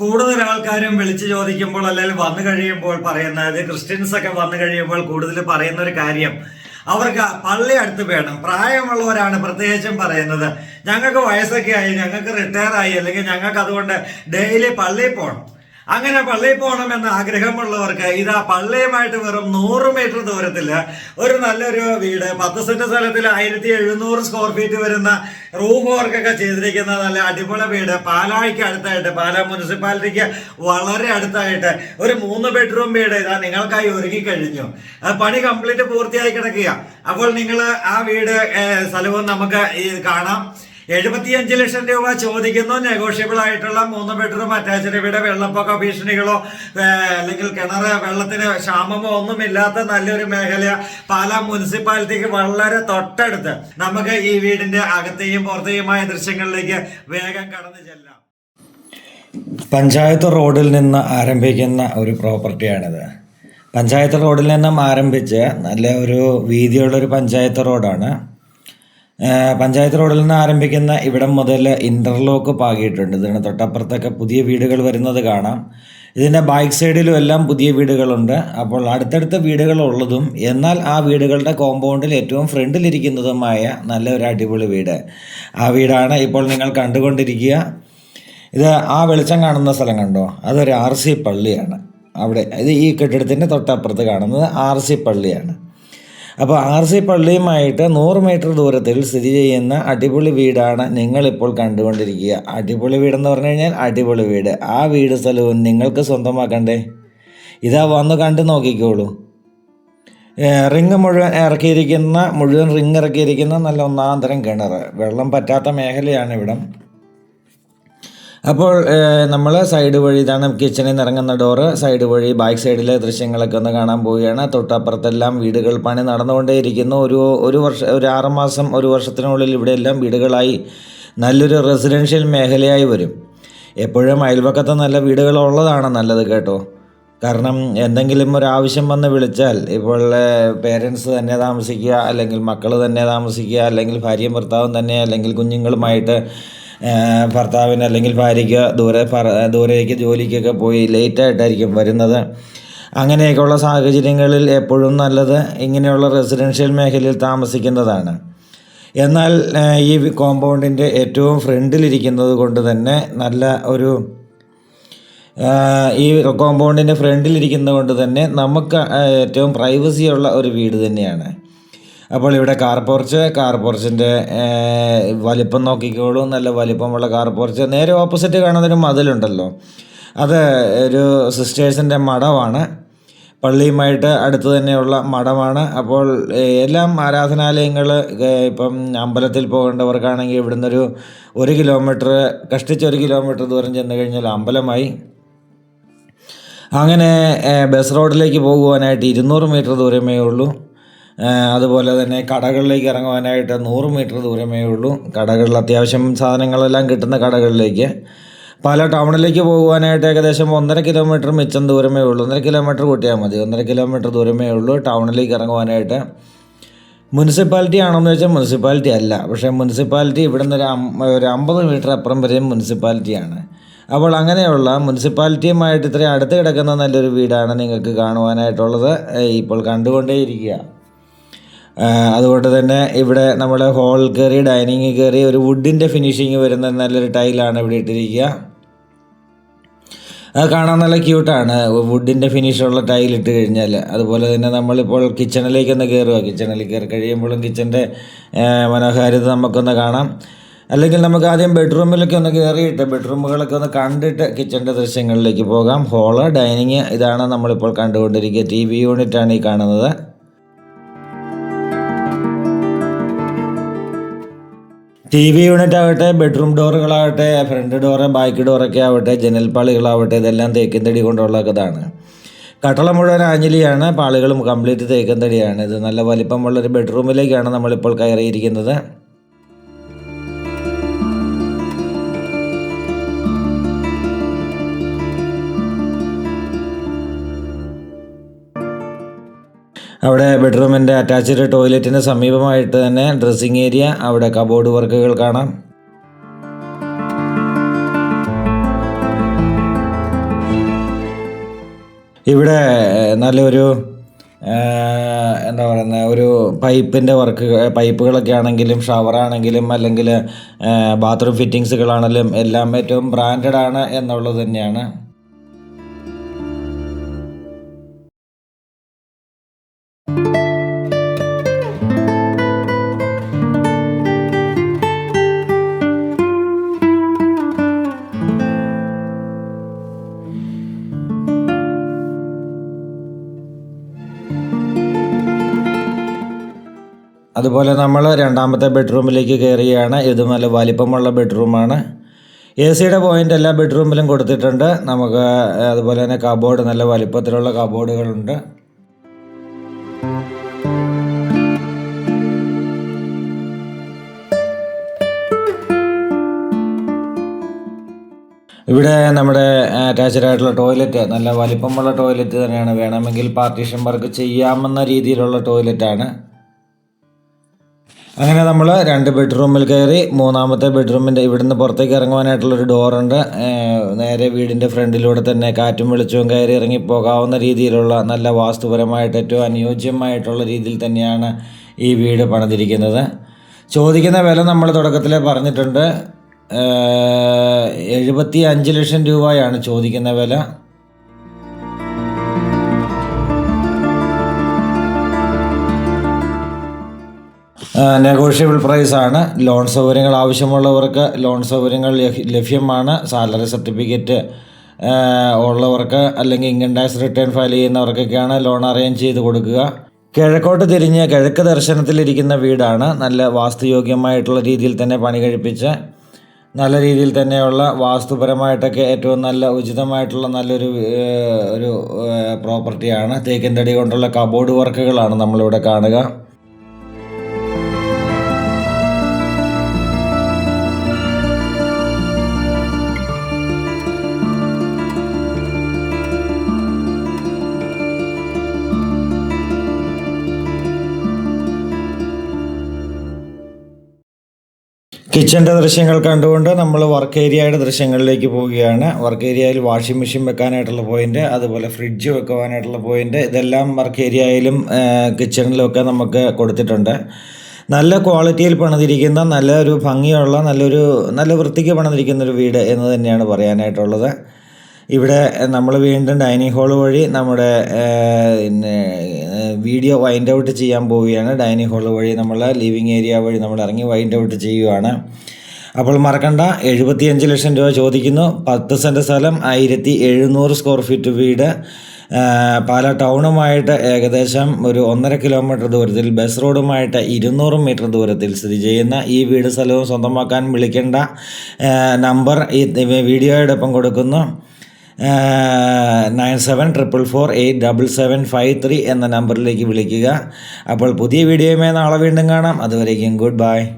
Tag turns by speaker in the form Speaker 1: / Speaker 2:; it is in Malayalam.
Speaker 1: കൂടുതൽ ആൾക്കാരും വിളിച്ചു ചോദിക്കുമ്പോൾ അല്ലെങ്കിൽ വന്നു കഴിയുമ്പോൾ പറയുന്നത് ക്രിസ്ത്യൻസ് ഒക്കെ വന്നു കഴിയുമ്പോൾ കൂടുതൽ പറയുന്ന ഒരു കാര്യം അവർക്ക് പള്ളി അടുത്ത് വേണം. പ്രായമുള്ളവരാണ് പ്രത്യേകിച്ചും പറയുന്നത് ഞങ്ങൾക്ക് വയസ്സൊക്കെ ആയി ഞങ്ങൾക്ക് റിട്ടയർ ആയി അല്ലെങ്കിൽ ഞങ്ങൾക്ക് അതുകൊണ്ട് ഡെയിലി പള്ളിയിൽ പോകണം അങ്ങനെ പള്ളിയിൽ പോകണമെന്ന് ആഗ്രഹമുള്ളവർക്ക് ഇതാ പള്ളിയുമായിട്ട് വെറും നൂറ് മീറ്റർ ദൂരത്തിൽ ഒരു നല്ലൊരു വീട്. പത്ത് സെന്റ് സ്ഥലത്തിൽ ആയിരത്തി എഴുന്നൂറ് സ്ക്വയർ ഫീറ്റ് വരുന്ന റൂഫ് വർക്കൊക്കെ ചെയ്തിരിക്കുന്ന നല്ല അടിപൊളി വീട്. പാലായ്ക്ക് അടുത്തായിട്ട് പാലാ മുനിസിപ്പാലിറ്റിക്ക് വളരെ അടുത്തായിട്ട് ഒരു മൂന്ന് ബെഡ്റൂം വീട് ഇതാ നിങ്ങൾക്കായി ഒരുങ്ങി കഴിഞ്ഞു പണി കംപ്ലീറ്റ് പൂർത്തിയായി കിടക്കുക അപ്പോൾ നിങ്ങൾ ആ വീട് സ്ഥലവും നമുക്ക് കാണാം. എഴുപത്തിയഞ്ച് ലക്ഷം രൂപ ചോദിക്കുന്നു. നെഗോഷ്യബിൾ ആയിട്ടുള്ള മൂന്ന് ബെഡ്റൂം അറ്റാച്ച്ഡ് ഇവിടെ വെള്ളപ്പൊക്ക ഭീഷണികളോ അല്ലെങ്കിൽ കിണർ വെള്ളത്തിന് ക്ഷാമമോ ഒന്നുമില്ലാത്ത നല്ലൊരു മേഖല പാലാ മുനിസിപ്പാലിറ്റിക്ക് വളരെ തൊട്ടടുത്ത്. നമുക്ക് ഈ വീടിന്റെ അകത്തെയും പുറത്തെയുമായ ദൃശ്യങ്ങളിലേക്ക് വേഗം കടന്നു ചെല്ലാം. പഞ്ചായത്ത് റോഡിൽ നിന്ന് ആരംഭിക്കുന്ന ഒരു പ്രോപ്പർട്ടിയാണിത്. പഞ്ചായത്ത് റോഡിൽ നിന്നും ആരംഭിച്ച് നല്ല ഒരു വീതിയുള്ളൊരു പഞ്ചായത്ത് റോഡാണ്. പഞ്ചായത്ത് റോഡിൽ നിന്ന് ആരംഭിക്കുന്ന ഇവിടം മുതൽ ഇന്റർലോക്ക് പാകിയിട്ടുണ്ട്. ഇതിന് തൊട്ടപ്പുറത്തൊക്കെ പുതിയ വീടുകൾ വരുന്നത് കാണാം. ഇതിന്റെ ബാക്ക് സൈഡിലും എല്ലാം പുതിയ വീടുകളുണ്ട്. അപ്പോൾ അടുത്തടുത്ത വീടുകളുള്ളതും എന്നാൽ ആ വീടുകളുടെ കോമ്പൗണ്ടിൽ ഏറ്റവും ഫ്രണ്ടിലിരിക്കുന്നതുമായ നല്ല ഒരു അടിപൊളി വീട്. ആ വീടാണ് ഇപ്പോൾ നിങ്ങൾ കണ്ടുകൊണ്ടിരിക്കുക. ഇത് ആ വെളിച്ചം കാണുന്ന സ്ഥലം കണ്ടോ? അതൊരു ആർ സി പള്ളിയാണ്. അവിടെ ഇത് ഈ കെട്ടിടത്തിന്റെ തൊട്ടപ്പുറത്ത് കാണുന്നത് ആർ സി പള്ളിയാണ്. അപ്പോൾ ആർ സി പള്ളിയുമായിട്ട് നൂറ് മീറ്റർ ദൂരത്തിൽ സ്ഥിതി ചെയ്യുന്ന അടിപൊളി വീടാണ് നിങ്ങളിപ്പോൾ കണ്ടുകൊണ്ടിരിക്കുക. അടിപൊളി വീടെന്ന് പറഞ്ഞു കഴിഞ്ഞാൽ അടിപൊളി വീട്. ആ വീട് സ്ഥലവും നിങ്ങൾക്ക് സ്വന്തമാക്കണ്ടേ? ഇതാ വന്ന് കണ്ടു നോക്കിക്കോളൂ. റിങ് മുഴുവൻ ഇറക്കിയിരിക്കുന്ന മുഴുവൻ റിങ് ഇറക്കിയിരിക്കുന്ന നല്ല ഒന്നാന്തരം കിണർ വെള്ളം പറ്റാത്ത മേഖലയാണ് ഇവിടം. അപ്പോൾ നമ്മൾ സൈഡ് വഴി ഇതാണ് കിച്ചണിൽ നിന്ന് ഇറങ്ങുന്ന ഡോറ് സൈഡ് വഴി ബാക്ക് സൈഡിലെ ദൃശ്യങ്ങളൊക്കെ ഒന്ന് കാണാൻ പോവുകയാണ്. തൊട്ടപ്പുറത്തെല്ലാം വീടുകൾ പണി നടന്നുകൊണ്ടേയിരിക്കുന്നു. ഒരു ഒരു വർഷ ഒരു ആറുമാസം ഒരു വർഷത്തിനുള്ളിൽ ഇവിടെയെല്ലാം വീടുകളായി നല്ലൊരു റെസിഡൻഷ്യൽ മേഖലയായി വരും. എപ്പോഴും അയൽവക്കത്ത് നല്ല വീടുകളുള്ളതാണ് നല്ലത് കേട്ടോ. കാരണം എന്തെങ്കിലും ഒരു ആവശ്യം വന്ന് വിളിച്ചാൽ ഇപ്പോൾ പേരൻസ് തന്നെ താമസിക്കുക അല്ലെങ്കിൽ മക്കൾ തന്നെ താമസിക്കുക അല്ലെങ്കിൽ ഭാര്യയും ഭർത്താവും തന്നെ അല്ലെങ്കിൽ കുഞ്ഞുങ്ങളുമായിട്ട് ഭർത്താവിന് അല്ലെങ്കിൽ ഭാര്യയ്ക്ക് ദൂരെ ദൂരേക്ക് ജോലിക്കൊക്കെ പോയി ലേറ്റായിട്ടായിരിക്കും വരുന്നത്. അങ്ങനെയൊക്കെയുള്ള സാഹചര്യങ്ങളിൽ എപ്പോഴും നല്ലത് ഇങ്ങനെയുള്ള റെസിഡൻഷ്യൽ മേഖലയിൽ താമസിക്കുന്നതാണ്. എന്നാൽ ഈ കോമ്പൗണ്ടിന്റെ ഏറ്റവും ഫ്രണ്ടിലിരിക്കുന്നത് കൊണ്ട് തന്നെ നല്ല ഒരു ഈ കോമ്പൗണ്ടിന്റെ ഫ്രണ്ടിലിരിക്കുന്നത് കൊണ്ട് തന്നെ നമുക്ക് ഏറ്റവും പ്രൈവസിയുള്ള ഒരു വീട് തന്നെയാണ്. അപ്പോൾ ഇവിടെ കാർ പോർച്ച് കാർ പോർച്ചിന്റെ വലിപ്പം നോക്കിക്കോളൂ. നല്ല വലിപ്പമുള്ള കാർ പോർച്ച്. നേരെ ഓപ്പോസിറ്റ് കാണുന്നൊരു മതിലുണ്ടല്ലോ. അത് ഒരു സിസ്റ്റേഴ്സിന്റെ മഠമാണ്. പള്ളിയുമായിട്ട് അടുത്ത് തന്നെയുള്ള മഠമാണ്. അപ്പോൾ എല്ലാം ആരാധനാലയങ്ങൾ ഇപ്പം അമ്പലത്തിൽ പോകേണ്ടവർക്കാണെങ്കിൽ ഇവിടുന്ന് ഒരു ഒരു കിലോമീറ്റർ കഷ്ടിച്ച് ഒരു കിലോമീറ്റർ ദൂരം ചെന്ന് കഴിഞ്ഞാൽ അമ്പലമായി. അങ്ങനെ ബസ് റോഡിലേക്ക് പോകുവാനായിട്ട് ഇരുന്നൂറ് മീറ്റർ ദൂരമേ ഉള്ളൂ. അതുപോലെ തന്നെ കടകളിലേക്ക് ഇറങ്ങുവാനായിട്ട് നൂറ് മീറ്റർ ദൂരമേ ഉള്ളൂ. കടകളിൽ അത്യാവശ്യം സാധനങ്ങളെല്ലാം കിട്ടുന്ന കടകളിലേക്ക്. പല ടൗണിലേക്ക് പോകുവാനായിട്ട് ഏകദേശം ഒന്നര കിലോമീറ്റർ മിച്ചം ദൂരമേ ഉള്ളൂ. ഒന്നര കിലോമീറ്റർ കൂട്ടിയാൽ മതി. ഒന്നര കിലോമീറ്റർ ദൂരമേ ഉള്ളൂ ടൗണിലേക്ക് ഇറങ്ങുവാനായിട്ട്. മുനിസിപ്പാലിറ്റി ആണോ എന്ന് വെച്ചാൽ മുനിസിപ്പാലിറ്റി അല്ല. പക്ഷേ മുനിസിപ്പാലിറ്റി ഇവിടെ നിന്ന് ഒരു ഒരു അമ്പത് മീറ്റർ അപ്പുറം വരെയും മുനിസിപ്പാലിറ്റിയാണ്. അപ്പോൾ അങ്ങനെയുള്ള മുനിസിപ്പാലിറ്റിയുമായിട്ട് ഇത്രയും അടുത്ത് കിടക്കുന്ന നല്ലൊരു വീടാണ് നിങ്ങൾക്ക് കാണുവാനായിട്ടുള്ളത്. ഇപ്പോൾ കണ്ടുകൊണ്ടേയിരിക്കുക. അതുകൊണ്ട് തന്നെ ഇവിടെ നമ്മുടെ ഹോൾ കയറി ഡൈനിങ് കയറി ഒരു വുഡിന്റെ ഫിനിഷിങ് വരുന്ന നല്ലൊരു ടൈലാണ് ഇവിടെ ഇട്ടിരിക്കുക. അത് കാണാൻ നല്ല ക്യൂട്ടാണ് വുഡിന്റെ ഫിനിഷുള്ള ടൈൽ ഇട്ട് കഴിഞ്ഞാൽ അതുപോലെ തന്നെ നമ്മളിപ്പോൾ കിച്ചണിലേക്കൊന്ന് കയറുക കിച്ചണിൽ കയറി കഴിയുമ്പോഴും കിച്ചന്റെ മനോഹാരിത നമുക്കൊന്ന് കാണാം. അല്ലെങ്കിൽ നമുക്ക് ആദ്യം ബെഡ്റൂമിലൊക്കെ ഒന്ന് കയറിയിട്ട് ബെഡ്റൂമുകളൊക്കെ ഒന്ന് കണ്ടിട്ട് കിച്ചന്റെ ദൃശ്യങ്ങളിലേക്ക് പോകാം. ഹോൾ ഡൈനിങ് ഇതാണ് നമ്മളിപ്പോൾ കണ്ടുകൊണ്ടിരിക്കുക. ടി വി യൂണിറ്റാണ് ഈ കാണുന്നത്. ടി വി യൂണിറ്റ് ആവട്ടെ ബെഡ്റൂം ഡോറുകളാവട്ടെ ഫ്രണ്ട് ഡോറ് ബാക്ക് ഡോറൊക്കെ ആവട്ടെ ജനൽപ്പാളികളാവട്ടെ ഇതെല്ലാം തേക്കിൻ തടി കൊണ്ടുള്ളതാണ് കട്ടള മുഴുവൻ ആഞ്ഞിലിയാണ് പാളികളും കംപ്ലീറ്റ് തേക്കും തടിയാണ്. ഇത് നല്ല വലിപ്പമുള്ളൊരു ബെഡ്റൂമിലേക്കാണ് നമ്മളിപ്പോൾ കയറിയിരിക്കുന്നത്. അവിടെ ബെഡ്റൂമിന്റെ അറ്റാച്ച്ഡ് ടോയ്ലറ്റിന് സമീപമായിട്ട് തന്നെ ഡ്രസ്സിംഗ് ഏരിയ അവിടെ കബോർഡ് വർക്കുകൾ കാണാം. ഇവിടെ നല്ലൊരു എന്താ പറയുന്നത് ഒരു പൈപ്പിന്റെ വർക്ക് പൈപ്പുകളൊക്കെ ആണെങ്കിലും ഷവറാണെങ്കിലും അല്ലെങ്കിൽ ബാത്റൂം ഫിറ്റിങ്സുകളാണെങ്കിലും എല്ലാം ഏറ്റവും ബ്രാൻഡഡ് ആണ് എന്നുള്ളത് തന്നെയാണ്. അതുപോലെ നമ്മൾ രണ്ടാമത്തെ ബെഡ്റൂമിലേക്ക് കയറുകയാണ് ഇത് നല്ല വലിപ്പമുള്ള ബെഡ്റൂമാണ്. എ സിയുടെ പോയിന്റ് എല്ലാ ബെഡ്റൂമിലും കൊടുത്തിട്ടുണ്ട്. നമുക്ക് അതുപോലെ തന്നെ കബോർഡ് നല്ല വലിപ്പത്തിലുള്ള കബോർഡുകളുണ്ട് ഇവിടെ നമ്മുടെ അറ്റാച്ച്ഡ് ആയിട്ടുള്ള ടോയ്ലറ്റ് നല്ല വലിപ്പമുള്ള ടോയ്ലറ്റ് തന്നെയാണ്. വേണമെങ്കിൽ പാർട്ടീഷൻ വർക്ക് ചെയ്യാമെന്ന രീതിയിലുള്ള ടോയ്ലറ്റാണ് അങ്ങനെ നമ്മൾ രണ്ട് ബെഡ്റൂമിൽ കയറി മൂന്നാമത്തെ ബെഡ്റൂമിന്റെ ഇവിടുന്ന് പുറത്തേക്ക് ഇറങ്ങുവാനായിട്ടുള്ളൊരു ഡോറുണ്ട് നേരെ വീടിന്റെ ഫ്രണ്ടിലൂടെ തന്നെ കാറ്റും വെളിച്ചവും കയറി ഇറങ്ങി പോകാവുന്ന രീതിയിലുള്ള നല്ല വാസ്തുപരമായിട്ട് ഏറ്റവും അനുയോജ്യമായിട്ടുള്ള രീതിയിൽ തന്നെയാണ് ഈ വീട് പണിതിരിക്കുന്നത്. ചോദിക്കുന്ന വില നമ്മൾ തുടക്കത്തിൽ പറഞ്ഞിട്ടുണ്ട്. എഴുപത്തി അഞ്ച് ലക്ഷം രൂപയാണ് ചോദിക്കുന്ന വില. നെഗോഷ്യബിൾ ആണ്. ലോൺ സൗകര്യങ്ങൾ ആവശ്യമുള്ളവർക്ക് ലോൺ സൗകര്യങ്ങൾ ലഭ്യമാണ്. സാലറി സർട്ടിഫിക്കറ്റ് ഉള്ളവർക്ക് അല്ലെങ്കിൽ ഇൻകം ടാക്സ് റിട്ടേൺ ഫയൽ ചെയ്യുന്നവർക്കൊക്കെയാണ് ലോൺ അറേഞ്ച് ചെയ്ത് കൊടുക്കുക. കിഴക്കോട്ട് തിരിഞ്ഞ് കിഴക്ക് ദർശനത്തിലിരിക്കുന്ന വീടാണ്. നല്ല വാസ്തുയോഗ്യമായിട്ടുള്ള രീതിയിൽ തന്നെ പണി കഴിപ്പിച്ച് നല്ല രീതിയിൽ തന്നെയുള്ള വാസ്തുപരമായിട്ടൊക്കെ ഏറ്റവും നല്ല ഉചിതമായിട്ടുള്ള നല്ലൊരു ഒരു പ്രോപ്പർട്ടിയാണ് തേക്കിൻ തടി കൊണ്ടുള്ള കബോർഡ് വർക്കുകളാണ് നമ്മളിവിടെ കാണുക. കിച്ചന്റെ ദൃശ്യങ്ങൾ കണ്ടുകൊണ്ട് നമ്മൾ വർക്ക് ഏരിയയുടെ ദൃശ്യങ്ങളിലേക്ക് പോവുകയാണ്. വർക്ക് ഏരിയയിൽ വാഷിംഗ് മെഷീൻ വെക്കാനായിട്ടുള്ള പോയിന്റ് അതുപോലെ ഫ്രിഡ്ജ് വെക്കുവാനായിട്ടുള്ള പോയിന്റ് ഇതെല്ലാം വർക്ക് ഏരിയയിലും കിച്ചണിലും ഒക്കെ നമുക്ക് കൊടുത്തിട്ടുണ്ട്. നല്ല ക്വാളിറ്റിയിൽ പണിതിരിക്കുന്ന നല്ലൊരു ഭംഗിയുള്ള നല്ലൊരു നല്ല വൃത്തിക്ക് പണിതിരിക്കുന്ന ഒരു വീട് എന്ന് തന്നെയാണ് പറയാനായിട്ടുള്ളത്. ഇവിടെ നമ്മൾ വീണ്ടും ഡൈനിങ് ഹാൾ വഴി നമ്മുടെ പിന്നെ വീഡിയോ വൈൻഡ് ഔട്ട് ചെയ്യാൻ പോവുകയാണ്. ഡൈനിങ് ഹാൾ വഴി നമ്മൾ ലിവിങ് ഏരിയ വഴി നമ്മൾ ഇറങ്ങി വൈൻഡ് ഔട്ട് ചെയ്യുകയാണ് അപ്പോൾ മറക്കണ്ട എഴുപത്തിയഞ്ച് ലക്ഷം രൂപ ചോദിക്കുന്നു. പത്ത് സെന്റ് സ്ഥലം ആയിരത്തി എഴുന്നൂറ് സ്ക്വയർ ഫീറ്റ് വീട്. പല ടൗണുമായിട്ട് ഏകദേശം ഒരു ഒന്നര കിലോമീറ്റർ ദൂരത്തിൽ ബസ് റോഡുമായിട്ട് ഇരുന്നൂറ് മീറ്റർ ദൂരത്തിൽ സ്ഥിതി ചെയ്യുന്ന ഈ വീട് സ്ഥലവും സ്വന്തമാക്കാൻ വിളിക്കേണ്ട നമ്പർ ഈ വീഡിയോയോടൊപ്പം കൊടുക്കുന്നു. Nine seven triple four eight double seven five three എന്ന നമ്പറിലേക്ക് വിളിക്കുക. അപ്പോൾ പുതിയ വീഡിയോയുമായി നാളെ വീണ്ടും കാണാം. അതുവരേക്കും ഗുഡ് ബൈ